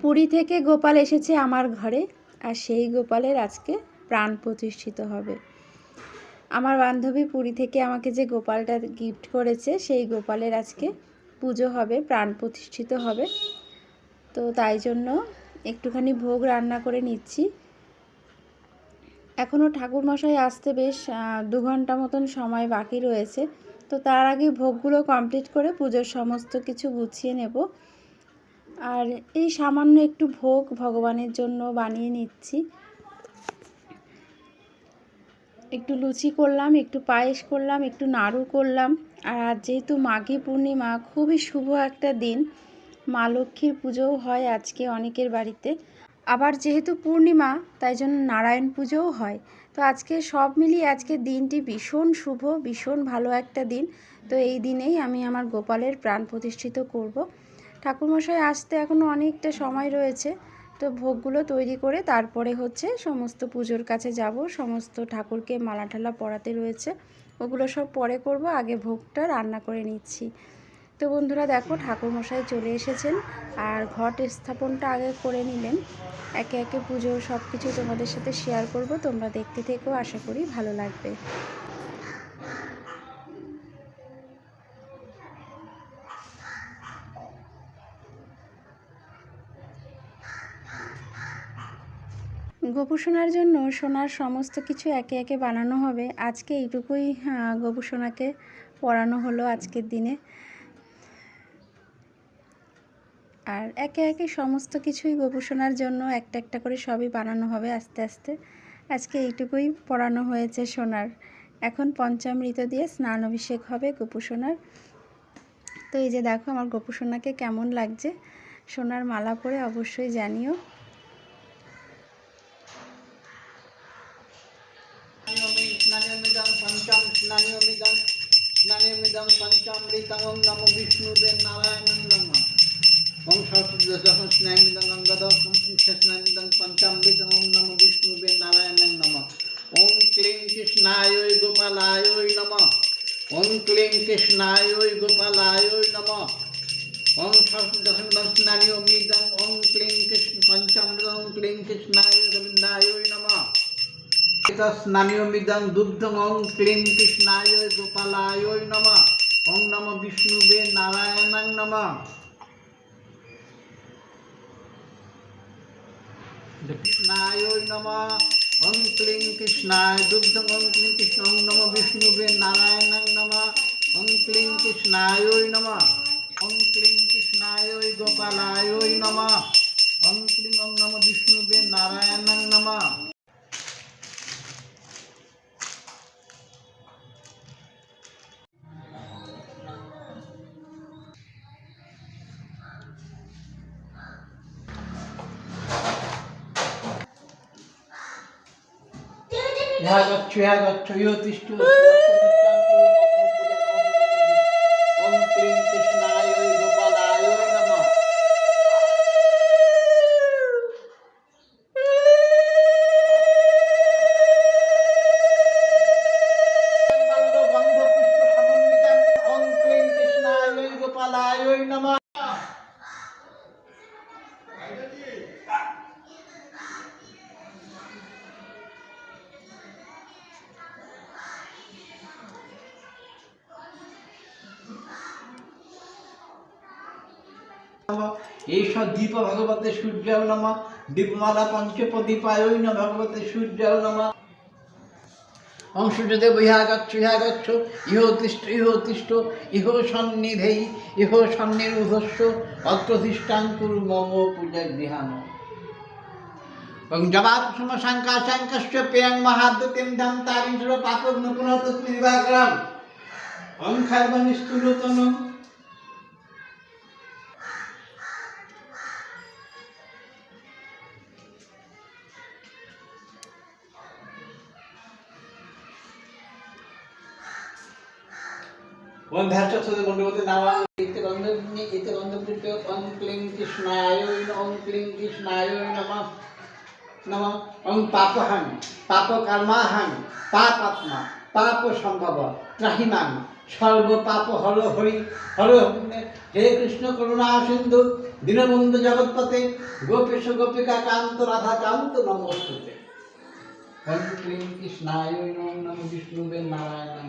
পুরী থেকে গোপাল এসেছে আমার ঘরে, আর সেই গোপালের আজকে প্রাণ প্রতিষ্ঠিত হবে। আমার বান্ধবী পুরী থেকে আমাকে যে গোপালটা গিফট করেছে, সেই গোপালের আজকে পুজো হবে, প্রাণ প্রতিষ্ঠিত হবে। তো তাই জন্য একটুখানি ভোগ রান্না করে নিচ্ছি। এখনও ঠাকুরমশাই আসতে বেশ দু ঘণ্টা মতন সময় বাকি রয়েছে। তো তার আগে ভোগগুলো কমপ্লিট করে পুজোর সমস্ত কিছু গুছিয়ে নেব। আর এই সামান্য একটু ভোগ ভগবানের জন্য বানিয়ে নিচ্ছি। একটু লুচি করলাম, একটু পায়েস করলাম, একটু নাড়ু করলাম। আর যেহেতু মাঘী পূর্ণিমা, খুবই শুভ একটা দিন। মা লক্ষ্মীর পুজোও হয় আজকে অনেকের বাড়িতে। আবার যেহেতু পূর্ণিমা, তাই জন্য নারায়ণ পুজোও হয়। তো আজকে সব মিলিয়ে আজকে দিনটি ভীষণ শুভ, ভীষণ ভালো একটা দিন। তো এই দিনেই আমি আমার গোপালের প্রাণ প্রতিষ্ঠিত করব। ঠাকুরমশাই আসতে এখনও অনেকটা সময় রয়েছে, তো ভোগগুলো তৈরি করে তারপরে হচ্ছে সমস্ত পুজোর কাছে যাব। সমস্ত ঠাকুরকে মালা ঠালা পরাতে রয়েছে, ওগুলো সব পরে করব, আগে ভোগটা রান্না করে নিচ্ছি। তো বন্ধুরা দেখো, ঠাকুরমশাই চলে এসেছেন আর ঘট স্থাপনটা আগে করে নিলেন। একে একে পুজো সব কিছু তোমাদের সাথে শেয়ার করব, তোমরা দেখতে থেকেও আশা করি ভালো লাগবে। গোপু সোনার জন্য সোনার সমস্ত কিছু একে একে বানানো হবে। আজকে এইটুকুই আহ, গোপু সোনাকে পড়ানো হলো আজকের দিনে। আর একে একে সমস্ত কিছুই গোপু সোনার জন্য একটা একটা করে সবই বানানো হবে আস্তে আস্তে। আজকে এইটুকুই পড়ানো হয়েছে সোনার। এখন পঞ্চামৃত দিয়ে স্নান অভিষেক হবে গোপু সোনার তো এই যে দেখো আমার গোপু সোনাকে কেমন লাগছে সোনার মালা পরে অবশ্যই জানিও। স্নানীয়মিদং স্নানীয়মিদং পঞ্চামৃতম ওম নমো বিষ্ণুদেব নারায়ণ নম। ওম সরস্বতী স্নায়মিদং স্নায়মিদং পঞ্চামৃতম ওম নমো বিষ্ণুদেব নারায়ণ নম। ওম ক্লিং কৃষ্ণায় গোপালায় নম। ওম ক্লিং কৃষ্ণায় গোপালায় নম। ওম সরস্বতী যখন স্নানীয়মিদং ওম ক্লিং কৃষ্ণ পঞ্চামৃতম ওম ক্লিং কৃষ্ণায় গোবিন্দায় নমঃ স্নানীয়মিদং দুগ্ধং ওং ক্লিং কৃষ্ণায় গোপালায় নম ওং নম বিষ্ণুবে নারায়ণাং নম কৃষ্ণায় নম ওং ক্লিং কৃষ্ণায় দুগ্ধং ওং ক্লিং কৃষ্ণ ওং নম বিষ্ণুবে নারায়ণাং নম ওং ক্লিং কৃষ্ণায় নম ওং ক্লিং কৃষ্ণায় গোপালায় নম ইহা গচ্ছ ইহা গচ্ছ ইহ তিষ্ঠ ওম ক্লিং কৃষ্ণায় গোপালায় নমঃ ওম ক্লিং কৃষ্ণায় গোপালায় নমঃ এইষ দীপ ভগবতে সূর্যায় নম। দীপমালা পঞ্চপ্রদীপায় ন ভগবতে সূর্যায় নম। অংশদেব ইহা গচ্ছ ইহা গচ্ছ ইহ তিষ্ঠ ইহ তিষ্ঠ, ইহ সন্নিধেই, ইহ সন্নিরুধস্য অত্রধিষ্ঠান কুরু মম পূজা গৃহান এবং জবাব সম শঙ্কা শঙ্কশ্চ পেয়ং মহাদ্যতিম ধাম তারিন্দ্র পাপক নপুনত নির্বাগ্রাম অং খার্বানি সর্ব পাপ হর, হরি হর হে কৃষ্ণ করুণা সিন্ধু, দীনবন্ধু জগৎপতে গোপেশ গোপিকা কান্ত, রাধা কান্ত নমস্তুতে। কৃষ্ণায় নম নারায়ণ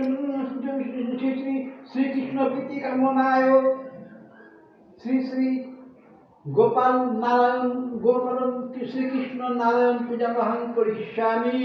শ্রী শ্রী শ্রীকৃষ্ণ প্রীতি কামনায় শ্রী শ্রী গোপাল নারায়ণ গোপাল শ্রীকৃষ্ণ নারায়ণ পূজা গ্রহণ করিষ্যামি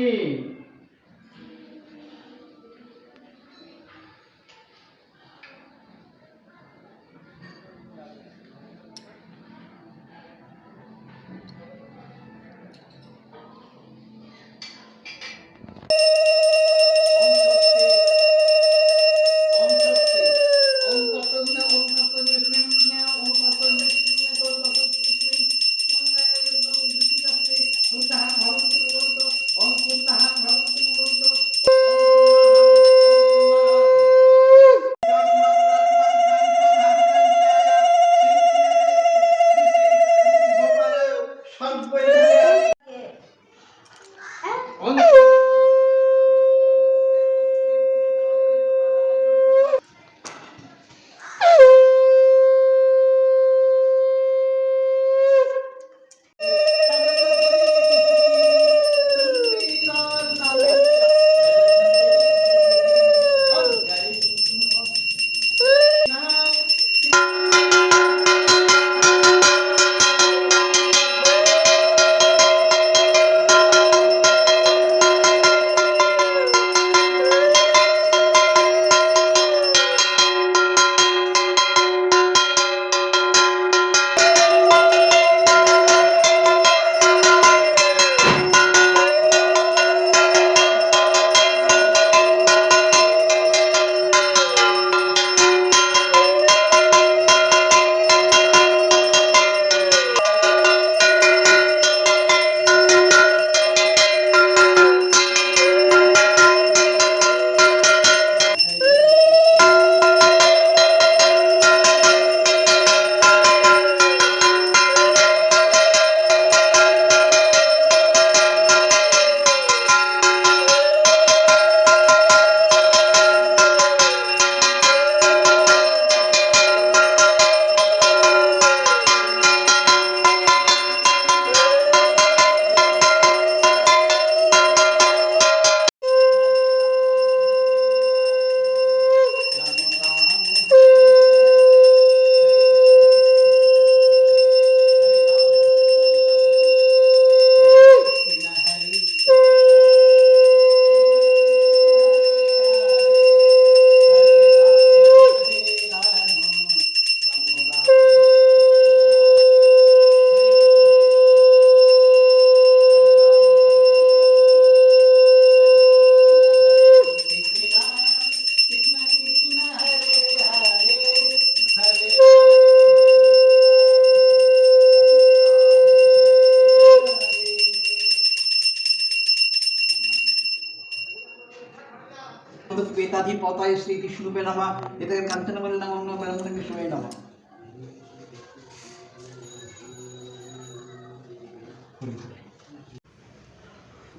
পেতাধিপতায় শ্রীকৃষ্ণপে নামা। এতে কাঞ্চনবলী নাম অন্য কৃষ্ণই নামা।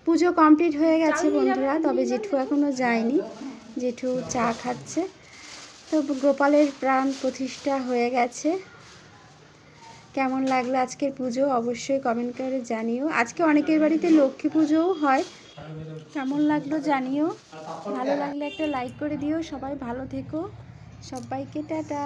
পুজো কমপ্লিট হয়ে গেছে বন্ধুরা তবে জেঠু এখনও যায়নি। জেঠু চা খাচ্ছে। তো গোপালের প্রাণ প্রতিষ্ঠা হয়ে গেছে। কেমন লাগল আজকের পুজো? অবশ্যই কমেন্ট করে জানিও। আজকে অনেকের বাড়িতে লক্ষ্মী পুজোও হয়। কেমন লাগল জানিও। ভালো লাগলে একটা লাইক করে দিও। সবাই ভালো থেকো। সবাইকে টাটা।